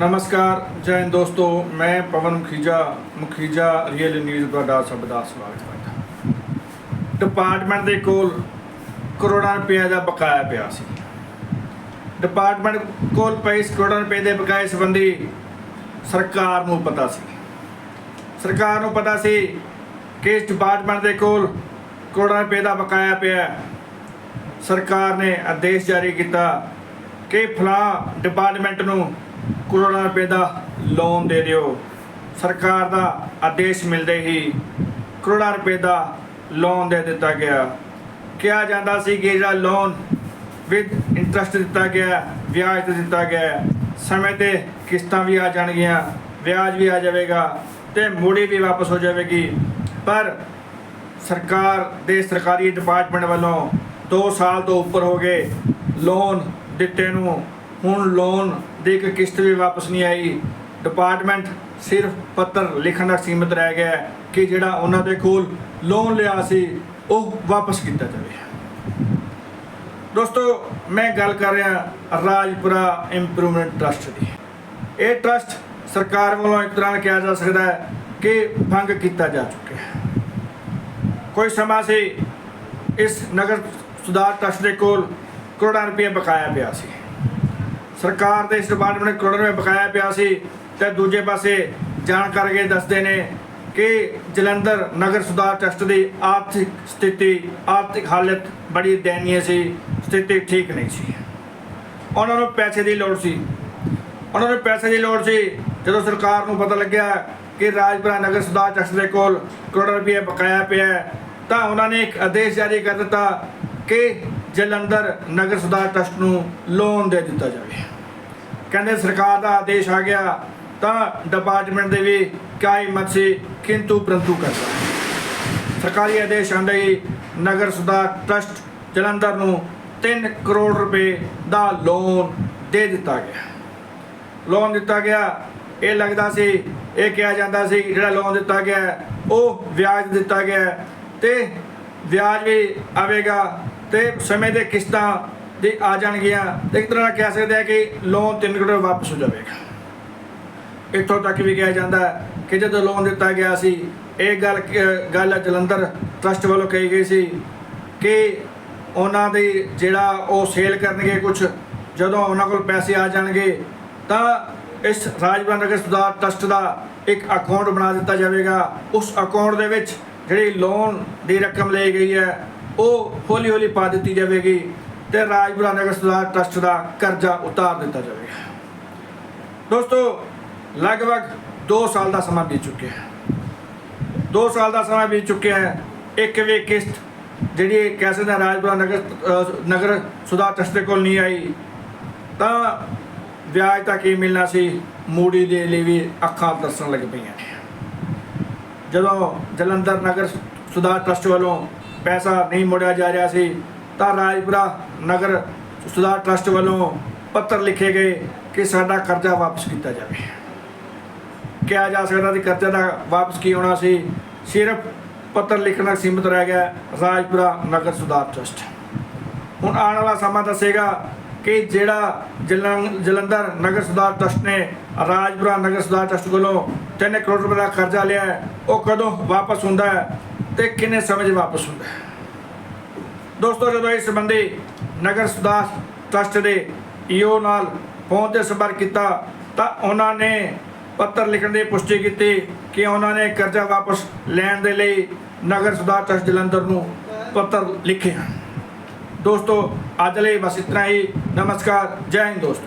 ਨਮਸਕਾਰ, ਜੈ ਹਿੰਦ ਦੋਸਤੋ, ਮੈਂ ਪਵਨ ਮੁਖੀਜਾ ਮੁਖੀਜਾ ਰੀਅਲ ਨਿਊਜ਼ ਤੁਹਾਡਾ ਸਭ ਦਾ ਸਵਾਗਤ ਕਰਦਾ ਡਿਪਾਰਟਮੈਂਟ ਦੇ ਕੋਲ ਕਰੋੜਾਂ ਰੁਪਏ ਦਾ ਬਕਾਇਆ ਪਿਆ ਸੀ। ਡਿਪਾਰਟਮੈਂਟ ਕੋਲ ਪਈ ਕਰੋੜਾਂ ਰੁਪਏ ਦੇ ਬਕਾਏ ਸੰਬੰਧੀ ਸਰਕਾਰ ਨੂੰ ਪਤਾ ਸੀ। ਸਰਕਾਰ ਨੂੰ ਪਤਾ ਸੀ ਕਿ ਇਸ ਡਿਪਾਰਟਮੈਂਟ ਦੇ ਕੋਲ ਕਰੋੜਾਂ ਰੁਪਏ ਦਾ ਬਕਾਇਆ ਪਿਆ ਸਰਕਾਰ ਨੇ ਆਦੇਸ਼ ਜਾਰੀ ਕੀਤਾ ਕਿ ਫਲਾਂ ਡਿਪਾਰਟਮੈਂਟ ਨੂੰ ਕਰੋੜਾਂ ਰੁਪਏ ਦਾ ਲੋਨ ਦੇ ਦਿਓ। ਸਰਕਾਰ ਦਾ ਆਦੇਸ਼ ਮਿਲਦੇ ਹੀ ਕਰੋੜਾਂ ਰੁਪਏ ਦਾ ਲੋਨ ਦੇ ਦਿੱਤਾ ਗਿਆ। ਕਿਹਾ ਜਾਂਦਾ ਸੀ ਕਿ ਜਿਹੜਾ ਲੋਨ ਵਿਦ ਇੰਟਰਸਟ ਦਿੱਤਾ ਗਿਆ, ਵਿਆਜ ਤੇ ਦਿੱਤਾ ਗਿਆ, ਸਮੇਂ ਤੇ ਕਿਸ਼ਤਾਂ ਵੀ ਆ ਜਾਣਗੀਆਂ, ਵਿਆਜ ਵੀ ਆ ਜਾਵੇਗਾ ਤੇ ਮੋੜੀ ਵੀ ਵਾਪਸ ਹੋ ਜਾਵੇਗੀ। ਪਰ ਸਰਕਾਰ ਦੇ ਸਰਕਾਰੀ ਡਿਪਾਰਟਮੈਂਟ ਵੱਲੋਂ 2 ਸਾਲ ਤੋਂ ਉੱਪਰ ਹੋ ਗਏ ਲੋਨ ਦਿੱਤੇ ਨੂੰ ਹੁਣ ਲੋਨ ਦੀ ਇੱਕ ਕਿਸ਼ਤ ਵੀ ਵਾਪਸ ਨਹੀਂ ਆਈ। ਡਿਪਾਰਟਮੈਂਟ ਸਿਰਫ ਪੱਤਰ ਲਿਖਣ ਦਾ ਸੀਮਿਤ ਰਹਿ ਗਿਆ ਕਿ ਜਿਹੜਾ ਉਹਨਾਂ ਦੇ ਕੋਲ ਲੋਨ ਲਿਆ ਸੀ, ਉਹ ਵਾਪਸ ਕੀਤਾ ਜਾਵੇ। ਦੋਸਤੋ, ਮੈਂ ਗੱਲ ਕਰ ਰਿਹਾ ਰਾਜਪੁਰਾ ਇੰਪਰੂਵਮੈਂਟ ਟਰਸਟ ਦੀ। ਇਹ ਟਰਸਟ ਸਰਕਾਰ ਵੱਲੋਂ ਇੱਕ ਤਰ੍ਹਾਂ ਕਿਹਾ ਜਾ ਸਕਦਾ ਹੈ ਕਿ ਭੰਗ ਕੀਤਾ ਜਾ ਚੁੱਕਿਆ ਹੈ। ਕੋਈ ਸਮਾਂ ਸੀ ਇਸ ਨਗਰ ਸੁਧਾਰ ਟਰਸਟ ਦੇ ਕੋਲ ਕਰੋੜਾਂ ਰੁਪਏ ਬਕਾਇਆ ਪਿਆ ਸੀ। ਸਰਕਾਰ ਦੇ ਇਸ ਡਿਪਾਰਟਮੈਂਟ ਨੇ ਕਰੋੜਾਂ ਰੁਪਏ ਬਕਾਇਆ ਪਿਆ ਸੀ ਤੇ ਦੂਜੇ ਪਾਸੇ ਜਾਣਕਾਰ ਕੇ ਦੱਸਦੇ ਨੇ ਕਿ ਜਲੰਧਰ ਨਗਰ ਸੁਧਾਰ ਟਰਸਟ ਦੀ ਆਰਥਿਕ ਸਥਿਤੀ, ਆਰਥਿਕ ਹਾਲਤ ਬੜੀ ਦਇਨੀय ਸੀ, ਸਥਿਤੀ ਠੀਕ ਨਹੀਂ ਸੀ। ਉਹਨਾਂ ਨੂੰ ਪੈਸੇ ਦੀ ਲੋੜ ਸੀ। ਉਹਨਾਂ ਨੂੰ ਪੈਸੇ ਦੀ ਲੋੜ ਸੀ। ਜਦੋਂ ਸਰਕਾਰ ਨੂੰ ਪਤਾ ਲੱਗਿਆ ਕਿ ਰਾਜਪੁਰਾ ਨਗਰ ਸੁਧਾਰ ਟਰਸਟ ਦੇ ਕੋਲ ਕਰੋੜਾਂ ਰੁਪਏ ਬਕਾਇਆ ਪਿਆ ਤਾਂ ਉਹਨਾਂ ਨੇ ਇੱਕ ਆਦੇਸ਼ ਜਾਰੀ ਕਰ ਦਿੱਤਾ ਕਿ ਜਲੰਧਰ ਨਗਰ ਸੁਧਾਰ ਟਰਸਟ ਨੂੰ ਲੋਨ ਦੇ ਦਿੱਤਾ ਜਾਵੇ। ਕਹਿੰਦੇ ਸਰਕਾਰ ਦਾ ਆਦੇਸ਼ ਆ ਗਿਆ, ਤਾਂ ਡਿਪਾਰਟਮੈਂਟ ਦੇ ਵੀ ਕਾਈ ਮਤ ਕਿੰਤੂ ਪ੍ਰੰਤੂ ਕਰਦਾ। ਸਰਕਾਰੀ ਆਦੇਸ਼ ਆਂਦੇ ਹੀ ਨਗਰ ਸੁਧਾਰ ਟਰਸਟ ਜਲੰਧਰ ਨੂੰ 3 ਕਰੋੜ ਰੁਪਏ ਦਾ ਲੋਨ ਦੇ ਦਿੱਤਾ ਗਿਆ। ਲੋਨ ਦਿੱਤਾ ਗਿਆ, ਇਹ ਲੱਗਦਾ ਸੀ, ਇਹ ਕਿਹਾ ਜਾਂਦਾ ਸੀ, ਜਿਹੜਾ ਲੋਨ ਦਿੱਤਾ ਗਿਆ, ਉਹ ਵਿਆਜ ਦਿੱਤਾ ਗਿਆ ਹੈ ਤੇ ਵਿਆਜ ਵੀ ਆਵੇਗਾ। ਤੇ ਸਮੇਂ ਦੇ ਕਿਸ਼ਤਾਂ ਦੇ ਆ ਜਾਣਗੀਆਂ ਤੇ ਇੱਕ ਤਰ੍ਹਾਂ ਨਾਲ ਕਹਿ ਸਕਦੇ ਆ ਕਿ ਲੋਨ 3 ਕਰੋੜ ਵਾਪਸ ਹੋ ਜਾਵੇਗਾ। ਇੱਥੋਂ ਤੱਕ ਵੀ ਕਿਹਾ ਜਾਂਦਾ ਹੈ ਕਿ ਜਦੋਂ ਲੋਨ ਦਿੱਤਾ ਗਿਆ ਸੀ, ਇਹ ਗੱਲ ਗੱਲ ਜਲੰਧਰ ਟਰਸਟ ਵੱਲੋਂ ਕਹੀ ਗਈ ਸੀ ਕਿ ਉਹਨਾਂ ਦੀ ਜਿਹੜਾ ਉਹ ਸੇਲ ਕਰਨਗੇ ਕੁਝ ਜਦੋਂ ਉਹਨਾਂ ਕੋਲ ਪੈਸੇ ਆ ਜਾਣਗੇ, ਤਾਂ ਇਸ ਰਾਜਪੁਰਾ ਨਗਰ ਸੁਧਾਰ ਟਰਸਟ ਦਾ ਇੱਕ ਅਕਾਊਂਟ ਬਣਾ ਦਿੱਤਾ ਜਾਵੇਗਾ। ਉਸ ਅਕਾਊਂਟ ਦੇ ਵਿੱਚ ਜਿਹੜੀ ਲੋਨ ਦੀ ਰਕਮ ਲਈ ਗਈ ਹੈ ਉਹ ਹੌਲੀ ਹੌਲੀ ਪਾ ਦਿੱਤੀ ਜਾਵੇਗੀ ਤੇ ਰਾਜਪੁਰਾ ਨਗਰ ਸੁਧਾਰ ਟਰਸਟ ਦਾ ਕਰਜ਼ਾ ਉਤਾਰ ਦਿੱਤਾ ਜਾਵੇਗਾ। ਦੋਸਤੋ, ਲਗਭਗ 2 ਸਾਲ ਦਾ ਸਮਾਂ ਬੀਤ ਚੁੱਕਿਆ ਹੈ। 2 ਸਾਲ ਦਾ ਸਮਾਂ ਬੀਤ ਚੁੱਕਿਆ ਹੈ। ਇੱਕ ਵੀ ਕਿਸ਼ਤ ਜਿਹੜੀ ਕਹਿ ਸਕਦੇ ਹਾਂ ਰਾਜਪੁਰਾ ਨਗਰ ਨਗਰ ਸੁਧਾਰ ਟਰਸਟ ਦੇ ਕੋਲ ਨਹੀਂ ਆਈ। ਤਾਂ ਵਿਆਜ ਤਾਂ ਕੀ ਮਿਲਣਾ ਸੀ? ਮੂੜੀ ਦੇ ਲਈ ਵੀ ਅੱਖਾਂ ਦੱਸਣ ਲੱਗ ਪਈਆਂ ਨੇ। ਜਦੋਂ ਜਲੰਧਰ ਨਗਰ ਸੁਧਾਰ ਟਰਸਟ ਵੱਲੋਂ ਪੈਸਾ ਨਹੀਂ ਮੋੜਿਆ ਜਾ ਰਿਹਾ ਸੀ, ਤਾਂ ਰਾਜਪੁਰਾ ਨਗਰ ਸੁਧਾਰ ਟਰਸਟ ਵੱਲੋਂ ਪੱਤਰ ਲਿਖੇ ਗਏ ਕਿ ਸਾਡਾ ਕਰਜ਼ਾ ਵਾਪਸ ਕੀਤਾ ਜਾਵੇ। ਕਿਹਾ ਜਾ ਸਕਦਾ ਕਿ ਕਰਜ਼ਾ ਦਾ ਵਾਪਸ ਕੀ ਹੋਣਾ ਸੀ, ਸਿਰਫ ਪੱਤਰ ਲਿਖਣਾ ਸੀਮਿਤ ਰਹਿ ਗਿਆ ਰਾਜਪੁਰਾ ਨਗਰ ਸੁਧਾਰ ਟਰਸਟ। ਹੁਣ ਆਉਣ ਵਾਲਾ ਸਮਾਂ ਦੱਸੇਗਾ ਕਿ ਜਿਹੜਾ ਜਲੰ- ਜਲੰਧਰ ਨਗਰ ਸੁਧਾਰ ਟਰਸਟ ਨੇ ਰਾਜਪੁਰਾ ਨਗਰ ਸੁਧਾਰ ਟਰਸਟ ਕੋਲੋਂ 3 ਕਰੋੜ ਰੁਪਏ ਦਾ ਕਰਜ਼ਾ ਲਿਆ ਉਹ ਕਦੋਂ ਵਾਪਸ ਹੁੰਦਾ ਹੈ ਤੇ ਕਿੰਨੇ ਸਮੇਂ 'ਚ ਵਾਪਸ ਹੁੰਦਾ ਹੈ? ਦੋਸਤੋ, ਜਦੋਂ ਇਸ ਸੰਬੰਧੀ ਨਗਰ ਸੁਧਾਰ ਟਰਸਟ ਦੇ ਈਓ ਨਾਲ ਫੋਨ ਤੇ ਸੰਪਰਕ ਕੀਤਾ, ਤਾਂ ਉਹਨਾਂ ਨੇ ਪੱਤਰ ਲਿਖਣ ਦੀ ਪੁਸ਼ਟੀ ਕੀਤੀ ਕਿ ਉਹਨਾਂ ਨੇ ਕਰਜ਼ਾ ਵਾਪਸ ਲੈਣ ਦੇ ਲਈ ਨਗਰ ਸੁਧਾਰ ਟਰਸਟ ਜਲੰਧਰ ਨੂੰ ਪੱਤਰ ਲਿਖੇ ਹਨ। ਦੋਸਤੋ, ਅੱਜ ਲਈ ਬਸ ਇਤਨਾ ਹੀ। ਨਮਸਕਾਰ। ਜੈ ਹਿੰਦ ਦੋਸਤੋ।